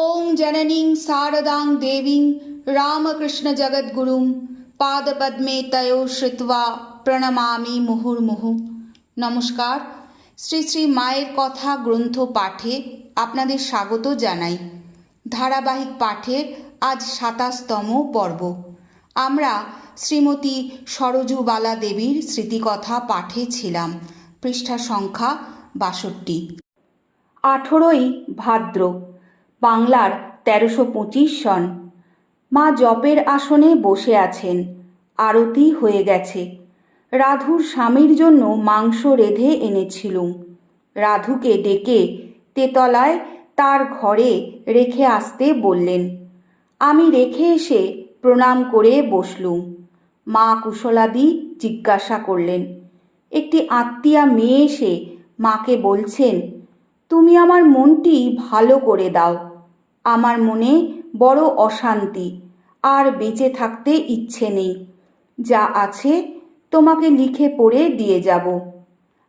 ওম জননীং শারদাং দেবীং রামকৃষ্ণ জগদ্গুরু পাদপদ্মে তয়ো শ্রিত্বা প্রণমামি মুহুর্মুহু নমস্কার শ্রী শ্রী মায়ের কথা গ্রন্থ পাঠে আপনাদের স্বাগত জানাই। ধারাবাহিক পাঠের আজ সাতাশতম পর্ব। আমরা শ্রীমতী সরজুবালা দেবীর স্মৃতিকথা পাঠে ছিলাম। পৃষ্ঠা সংখ্যা বাষট্টি। আঠেরোই ভাদ্র। বাংলার তেরোশো পঁচিশ সন। মা জপের আসনে বসে আছেন, আরতি হয়ে গেছে। রাধুর স্বামীর জন্য মাংস রেঁধে এনেছিলুম। রাধুকে ডেকে তেতলায় তার ঘরে রেখে আসতে বললেন, আমি রেখে এসে প্রণাম করে বসলুম। মা কুশলাদি জিজ্ঞাসা করলেন, একটি আত্মীয়া মেয়ে এসে মাকে বলছেন, তুমি আমার মনটি ভালো করে দাও। আমার মনে বড় অশান্তি, আর বেঁচে থাকতে ইচ্ছে নেই। যা আছে তোমাকে লিখে পড়ে দিয়ে যাব।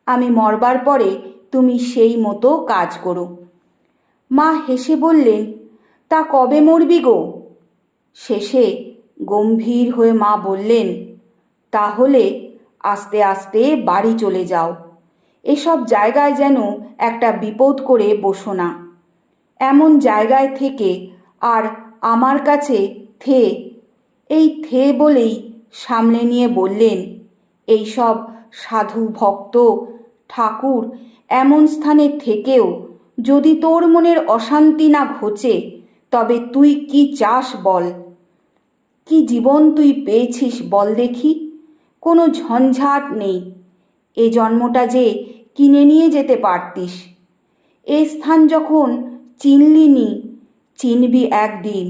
আমি মরবার পরে তুমি সেই মতো কাজ করো। মা হেসে বললেন, তা কবে মরবি গো? শেষে গম্ভীর হয়ে মা বললেন, তাহলে আস্তে আস্তে বাড়ি চলে যাও। এসব জায়গায় যেন একটা বিপদ করে বসো না। এমন জায়গায় থেকে আর আমার কাছে থে, এই থে বলেই সামলে নিয়ে বললেন এইসব সাধু ভক্ত, ঠাকুর এমন স্থানে থেকেও যদি তোর মনের অশান্তি না ঘোচে, তবে তুই কি চাস বল? কি জীবন তুই পেয়েছিস বল দেখি? কোনো ঝঞ্ঝাট নেই। এ জন্মটা যে কিনে নিয়ে যেতে পারতিস। এ স্থান যখন চিনলিনি, চিনবি একদিন,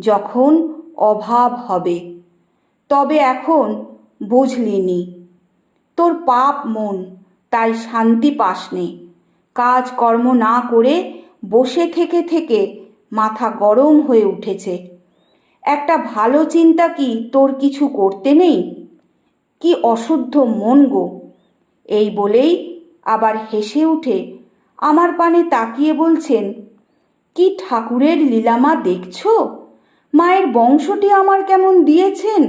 যখন অভাব হবে। তবে এখন বুঝলিনি, তোর পাপ মন, তাই শান্তি পাসনে। কাজকর্ম না করে বসে থেকে থেকে মাথা গরম হয়ে উঠেছে। একটা ভালো চিন্তা কি তোর কিছু করতে নেই? কি অশুদ্ধ মন গো। এই বলেই আবার হেসে উঠে আমার পানে তাকিয়ে বলছেন কি ঠাকুরের লীলামা দেখছ? মায়ের বংশটি আমার কেমন দিয়েছেন?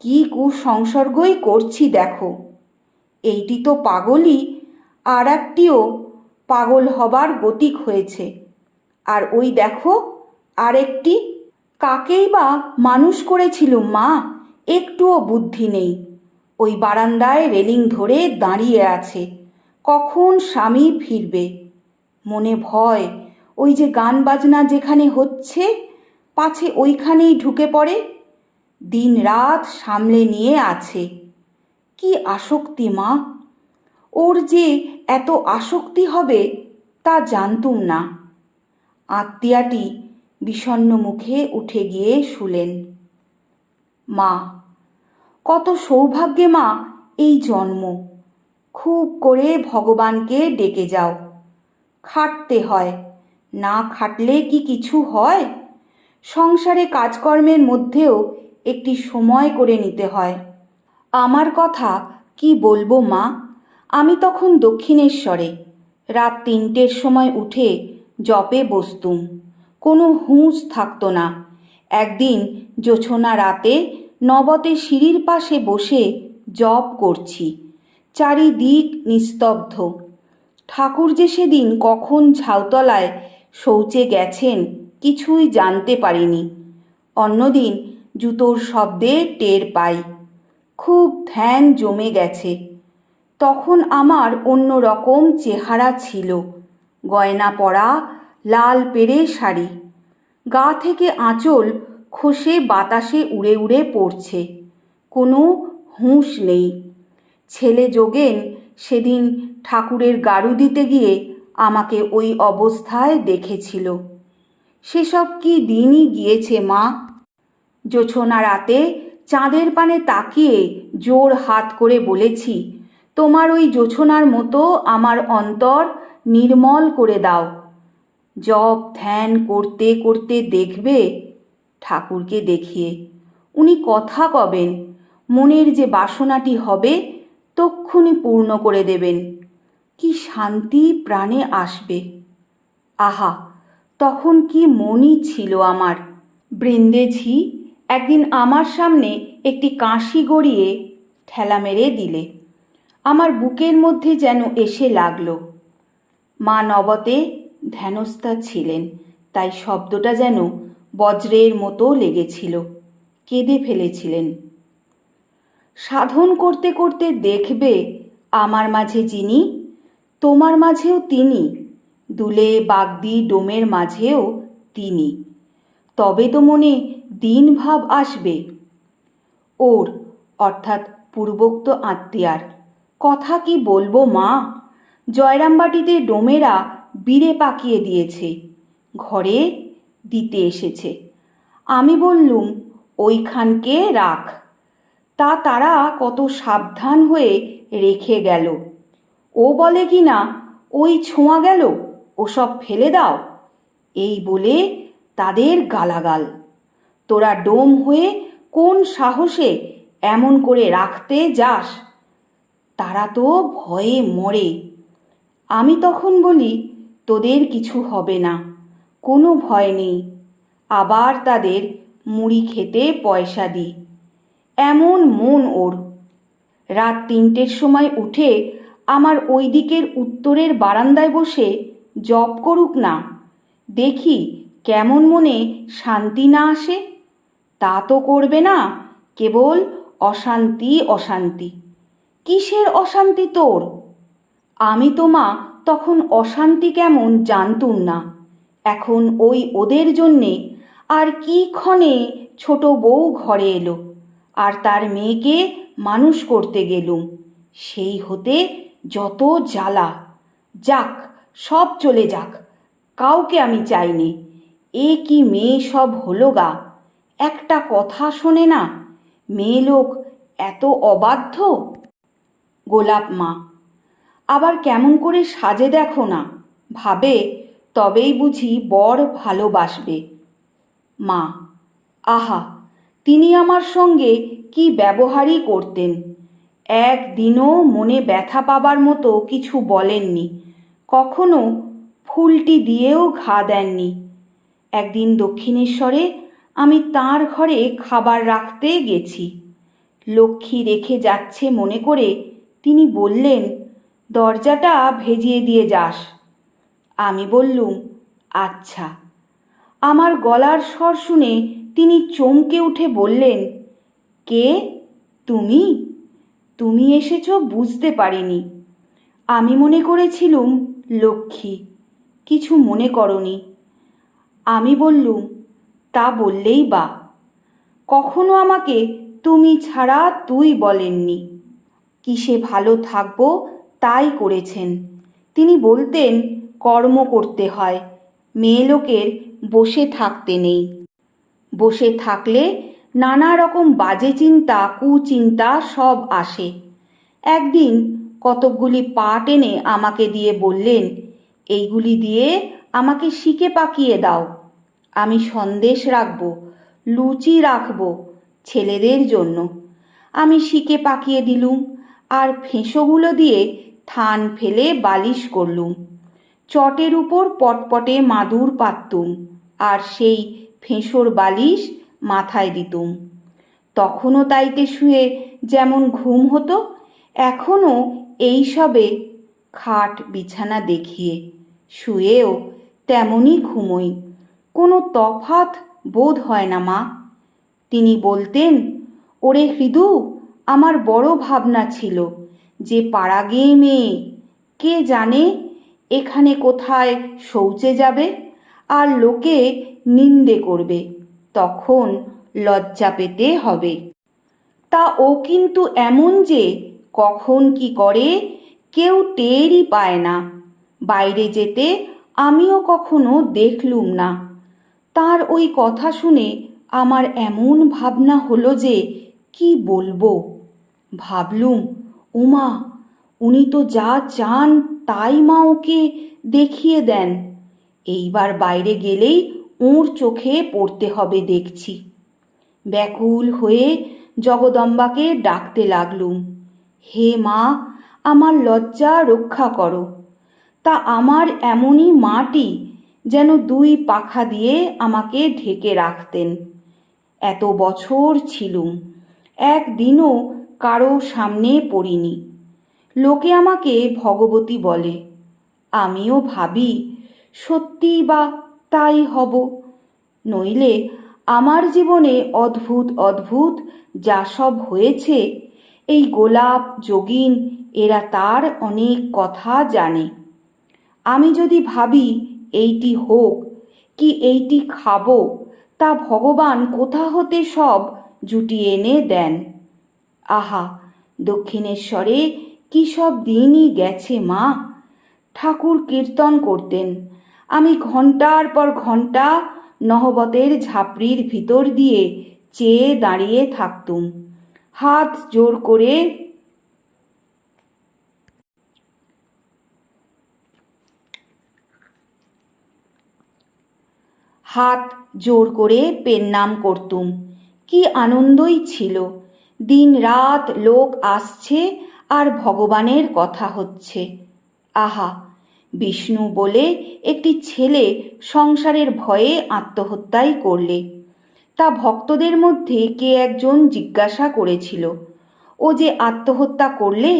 কি কুসংসর্গই করছি দেখো। এইটি তো পাগলই, আর একটিও পাগল হবার গতিক হয়েছে। আর ওই দেখো আরেকটি কাকেই বা মানুষ করেছিল মা? একটুও বুদ্ধি নেই। ওই বারান্দায় রেলিং ধরে দাঁড়িয়ে আছে। কখন স্বামী ফিরবে? মনে ভয় ওই যে গান বাজনা যেখানে হচ্ছে, পাছে ওইখানেই ঢুকে পড়ে, দিন রাত সামলে নিয়ে আছে। কি আসক্তি মা! ওর যে এত আসক্তি হবে তা জানতুম না। আত্মীয়াটি বিষণ্ণ মুখে উঠে গিয়ে শুলেন। মা, কত সৌভাগ্যে মা, এই জন্ম। খুব করে ভগবানকে ডেকে যাও। খাটতে হয়। না খাটলে কি কিছু হয়? সংসারে কাজকর্মের মধ্যেও একটি সময় করে নিতে হয়। আমার কথা কি বলব মা? আমি তখন দক্ষিণেশ্বরে। রাত তিনটের সময় উঠে জপে বসতুম। কোনো হুঁশ থাকতো না। একদিন জোছনা রাতে নবতে সিঁড়ির পাশে বসে জপ করছি। চারিদিক নিস্তব্ধ। ঠাকুর যে সেদিন কখন ঝাউতলায় শৌচে গেছেন, কিছুই জানতে পারিনি। অন্যদিন জুতোর শব্দে টের পাই। খুব ধ্যান জমে গেছে। তখন আমার অন্য রকম চেহারা ছিল। গয়না পরা, লাল পেরে শাড়ি। গা থেকে আঁচল খসে বাতাসে উড়ে উড়ে পড়ছে। কোনো হুঁশ নেই। ছেলে যোগেন সেদিন ঠাকুরের গাড়ু দিতে গিয়ে আমাকে ওই অবস্থায় দেখেছিল। সেসব কি দিনই গিয়েছে, মা? জোছনা রাতে চাঁদের পানে তাকিয়ে জোর হাত করে বলেছি, তোমার ওই জোছনার মতো আমার অন্তর নির্মল করে দাও। জপ ধ্যান করতে করতে দেখবে ঠাকুরকে দেখিয়ে। উনি কথা কবেন, মনের যে বাসনাটি হবে তক্ষুনি পূর্ণ করে দেবেন। কি শান্তি প্রাণে আসবে? আহা, তখন কি মনই ছিল আমার? বৃন্দেঝি একদিন আমার সামনে একটি কাশি গড়িয়ে ঠেলা মেরে দিলে। আমার বুকের মধ্যে যেন এসে লাগল। মা নবতে ধ্যানস্থা ছিলেন, তাই শব্দটা যেন বজ্রের মতো লেগেছিল, কেঁদে ফেলেছিলেন। সাধন করতে করতে দেখবে আমার মাঝে যিনি তোমার মাঝেও তিনি, দুলে বাগদি ডোমের মাঝেও তিনি। তবে তো মনে দিন ভাব আসবে। ওর, অর্থাৎ পূর্বোক্ত আত্মীয়ার। কথা কি বলব মা? জয়রামবাটিতে ডোমেরা বীরে পাকিয়ে দিয়েছে। ঘরে দিতে এসেছে। আমি বললুম, ওইখানকে রাখ। তা তারা কত সাবধান হয়ে রেখে গেল। ও বলে কি না? ওই ছোঁয়া গেল, ওসব ফেলে দাও। এই বলে তাদের গালাগাল। তোরা ডোম হয়ে কোন সাহসে এমন করে রাখতে যাস? তারা তো ভয়ে মরে। আমি তখন বলি, তোদের কিছু হবে না, কোনো ভয় নেই। আবার তাদের মুড়ি খেতে পয়সা দিই। এমন মন ওর। রাত তিনটের সময় উঠে আমার ওই দিকের উত্তরের বারান্দায় বসে জপ করুক না। দেখি কেমন মনে শান্তি না আসে। তা তো করবে না, কেবল অশান্তি অশান্তি। কিসের অশান্তি তোর? আমি তো মা, তখন অশান্তি কেমন জানতুম না। এখন ওই ওদের জন্যে আর কি ক্ষণে ছোট বউ ঘরে এলো। আর তার মেয়েকে মানুষ করতে গেলুম। সেই হতে যত জ্বালা যাক, সব চলে যাক। কাউকে আমি চাইনি। এ কি মেয়ে সব হলো গা? একটা কথা শোনে না? মেয়ে লোক এত অবাধ্য? গোলাপ মা, আবার কেমন করে সাজে দেখো না? ভাবে, তবেই বুঝি বর ভালোবাসবে। মা, আহা, তিনি আমার সঙ্গে কি ব্যবহারই করতেন? একদিনও মনে ব্যথা পাবার মতো কিছু বলেননি। কখনো ফুলটি দিয়েও ঘা দেননি। একদিন দক্ষিণেশ্বরে আমি তার ঘরে খাবার রাখতে গেছি। লক্ষ্মী রেখে যাচ্ছে মনে করে তিনি বললেন, দরজাটা ভেজিয়ে দিয়ে যাস। আমি বললুম আচ্ছা। আমার গলার স্বর শুনে তিনি চমকে উঠে বললেন, কে? তুমি? তুমি এসেছ বুঝতে পারিনি। আমি মনে করেছিলুম, লক্ষ্মী, কিছু মনে করনি। আমি বললুম, তা বললেই বা। কখনো আমাকে তুমি ছাড়া তুই বলেননি। কিসে ভালো থাকব তাই করেছেন। তিনি বলতেন, কর্ম করতে হয়, মেয়ে লোকের বসে থাকতে নেই। বসে থাকলে নানা রকম বাজে চিন্তা, কুচিন্তা সব আসে। একদিন কতকগুলি পা এনে আমাকে দিয়ে বললেন, এইগুলি দিয়ে আমাকে শিকে পাকিয়ে দাও। আমি সন্দেশ রাখব, লুচি রাখব ছেলেদের জন্য। আমি শিকে পাকিয়ে দিলুম আর ফেঁসোগুলো দিয়ে থান ফেলে বালিশ করলুম। চটের উপর পটপটে মাদুর পাততুম আর সেই ফেঁসোর বালিশ মাথায় দিতুম। তখনও তাইতে শুয়ে যেমন ঘুম হতো, এখনও এই সবে খাট বিছানা দেখিয়ে শুয়েও তেমনই ঘুমোই। কোনো তফাত বোধ হয় না, মা। তিনি বলতেন, ওরে হৃদু, আমার বড় ভাবনা ছিল যে পাড়া গেয়ে মেয়ে, কে জানে এখানে কোথায় শৌচে যাবে আর লোকে নিন্দে করবে। তখন লজ্জা পেতে হবে। তা ও কিন্তু এমন যে কখন কি করে কেউ টেরই পায় না। বাইরে যেতে আমিও কখনো দেখলুম না। তার ওই কথা শুনে আমার এমন ভাবনা হলো যে কি বলব? ভাবলুম, উমা, উনি তো যা চান তাই মা ওকে দেখিয়ে দেন। এইবার বাইরে গেলেই ওর চোখে পড়তে হবে দেখছি। ব্যাকুল হয়ে জগদম্বাকে ডাকতে লাগলুম। হে মা, আমার লজ্জা রক্ষা করো। তা আমার এমনই মাটি যেন দুই পাখা দিয়ে আমাকে ঢেকে রাখতেন। এত বছর ছিলুম, একদিনও কারও সামনে পড়িনি। লোকে আমাকে ভগবতী বলে। আমিও ভাবি সত্যি বা তাই হব। নইলে আমার জীবনে অদ্ভুত অদ্ভুত যা সব হয়েছে, এই গোলাপ, যোগিন, এরা তার অনেক কথা জানে। আমি যদি ভাবি এইটি হোক, কি এইটি খাব, তা ভগবান কোথা হতে সব জুটিয়ে এনে দেন। আহা, দক্ষিণেশ্বরে কি সব দিনই গেছে মা? ঠাকুর কীর্তন করতেন আমি ঘণ্টার পর ঘণ্টা নহবতের ঝাপড়ির ভিতর দিয়ে চেয়ে দাঁড়িয়ে থাকতুম। হাত জোর করে হাত জোর করে পেন নাম করতুম। কি আনন্দই ছিল। দিন রাত লোক আসছে আর ভগবানের কথা হচ্ছে। আহা বিষ্ণু বলে একটি ছেলে সংসারের ভয়ে আত্মহত্যাই করলে। তা ভক্তদের মধ্যে কে একজন জিজ্ঞাসা করেছিল, ও যে আত্মহত্যা করলে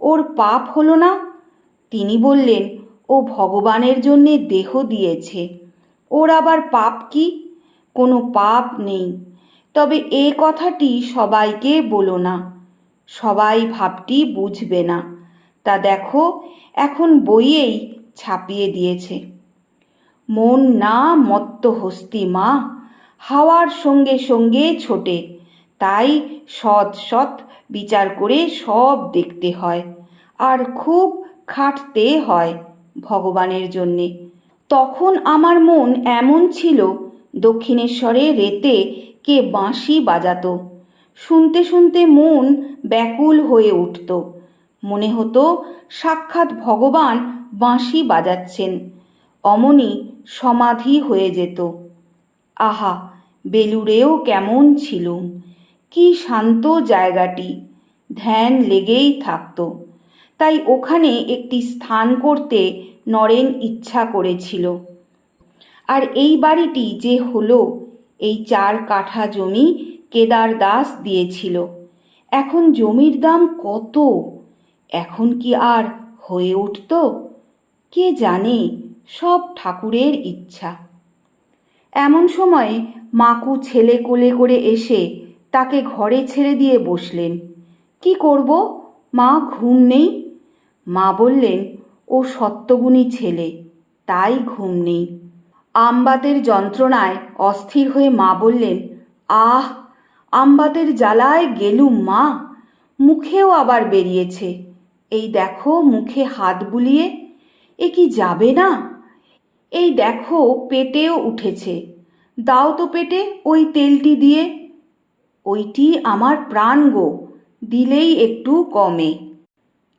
ওর পাপ হলো না? তিনি বললেন, ও ভগবানের জন্যে দেহ দিয়েছে, ওর আবার পাপ কি? কোনো পাপ নেই, তবে এ কথাটি সবাইকে বলো না, সবাই ভাবটি বুঝবে না। তা দেখো, এখন বইয়েই ছাপিয়ে দিয়েছে। মন না মত্ত হস্তি মা, হাওয়ার সঙ্গে সঙ্গে ছোটে। তাই সৎ সৎ বিচার করে সব দেখতে হয়, আর খুব খাটতে হয় ভগবানের জন্যে। তখন আমার মন এমন ছিল, দক্ষিণেশ্বরে রেতে কে বাঁশি বাজাতো। শুনতে শুনতে মন ব্যাকুল হয়ে উঠত। মনে হতো, সাক্ষাৎ ভগবান বাঁশি বাজাচ্ছেন। অমনি সমাধি হয়ে যেত। আহা, বেলুড়েও কেমন ছিলুম কি শান্ত জায়গাটি। ধ্যান লেগেই থাকত। তাই ওখানে একটি স্থান করতে নরেন ইচ্ছা করেছিল। আর এই বাড়িটি যে হলো, এই চার কাঠা জমি কেদার দাস দিয়েছিল। এখন জমির দাম কত? এখন কি আর হয়ে উঠত? কে জানে? সব ঠাকুরের ইচ্ছা। এমন সময় মাকু ছেলে কোলে করে এসে তাকে ঘরে ছেড়ে দিয়ে বসলেন। কি করব? মা ঘুম নেই? মা বললেন, ও সত্যগুণী ছেলে, তাই ঘুম নেই। আমবাতের যন্ত্রণায় অস্থির হয়ে মা বললেন, আহ, আমবাতের জ্বালায় গেলুম মা, মুখেও আবার বেরিয়েছে। এই দেখো মুখে হাত বুলিয়ে এ কি যাবে না? এই দেখো পেটেও উঠেছে। দাও তো পেটে ওই তেলটি দিয়ে। ওইটি আমার প্রাণ গো, দিলেই একটু কমে।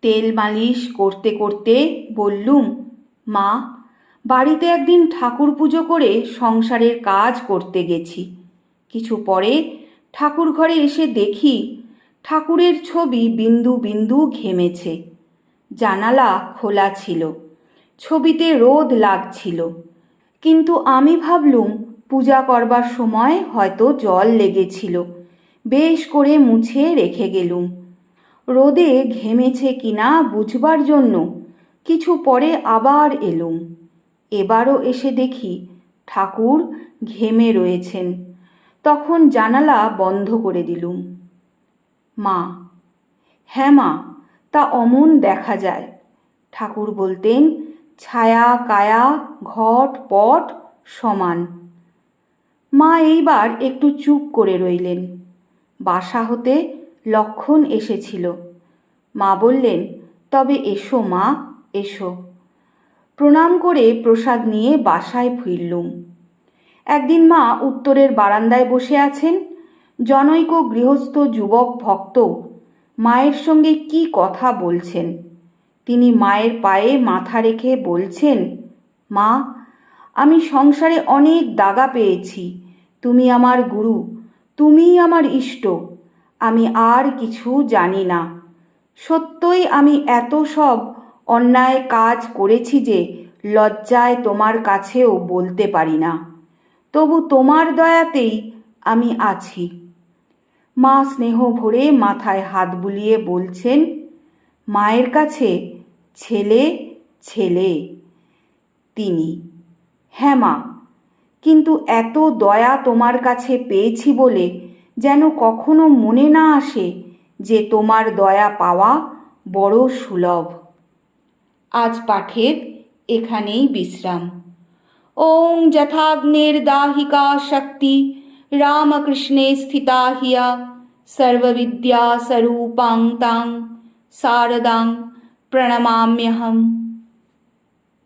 তেল মালিশ করতে করতে বললুম, মা, বাড়িতে একদিন ঠাকুর পুজো করে সংসারের কাজ করতে গেছি। কিছু পরে ঠাকুর ঘরে এসে দেখি ঠাকুরের ছবি বিন্দু বিন্দু ঘেমেছে। জানালা খোলা ছিল। ছবিতে রোদ লাগছিল। কিন্তু আমি ভাবলুম, পূজা করবার সময় হয়তো জল লেগেছিল। বেশ করে মুছে রেখে গেলুম। রোদে ঘেমেছে কিনা বুঝবার জন্য কিছু পরে আবার এলুম। এবারও এসে দেখি ঠাকুর ঘেমে রয়েছেন। তখন জানালা বন্ধ করে দিলুম। মা হ্যাঁ মা, তা অমন দেখা যায়। ঠাকুর বলতেন ছায়া, কায়া, ঘট, পট সমান। মা এইবার একটু চুপ করে রইলেন। বাসা হতে লক্ষণ এসেছিল। মা বললেন, তবে এসো মা, এসো। প্রণাম করে প্রসাদ নিয়ে বাসায় ফিরলুম। একদিন মা উত্তরের বারান্দায় বসে আছেন। জনৈক গৃহস্থ যুবক ভক্ত মায়ের সঙ্গে কি কথা বলছেন? তিনি মায়ের পায়ে মাথা রেখে বলছেন, মা, আমি সংসারে অনেক দাগা পেয়েছি। তুমি আমার গুরু, তুমিই আমার ইষ্ট। আমি আর কিছু জানি না। সত্যই আমি এত সব অন্যায় কাজ করেছি যে লজ্জায় তোমার কাছেও বলতে পারি না। তবু তোমার দয়াতেই আমি আছি। মা স্নেহ ভরে মাথায় হাত বুলিয়ে বলছেন, মায়ের কাছে ছেলে ছেলে। তিনি হ্যাঁ মা, কিন্তু এত দয়া তোমার কাছে পেয়েছি বলে যেন কখনো মনে না আসে যে তোমার দয়া পাওয়া বড় সুলভ। আজ পাঠের এখানেই বিশ্রাম। ওং যথাগ্নের দাহিকা শক্তি, রামকৃষ্ণে স্থিতা হিয়া সর্ববিদ্যা স্বরূপাং তাং শারদাং प्रणमाम्य हम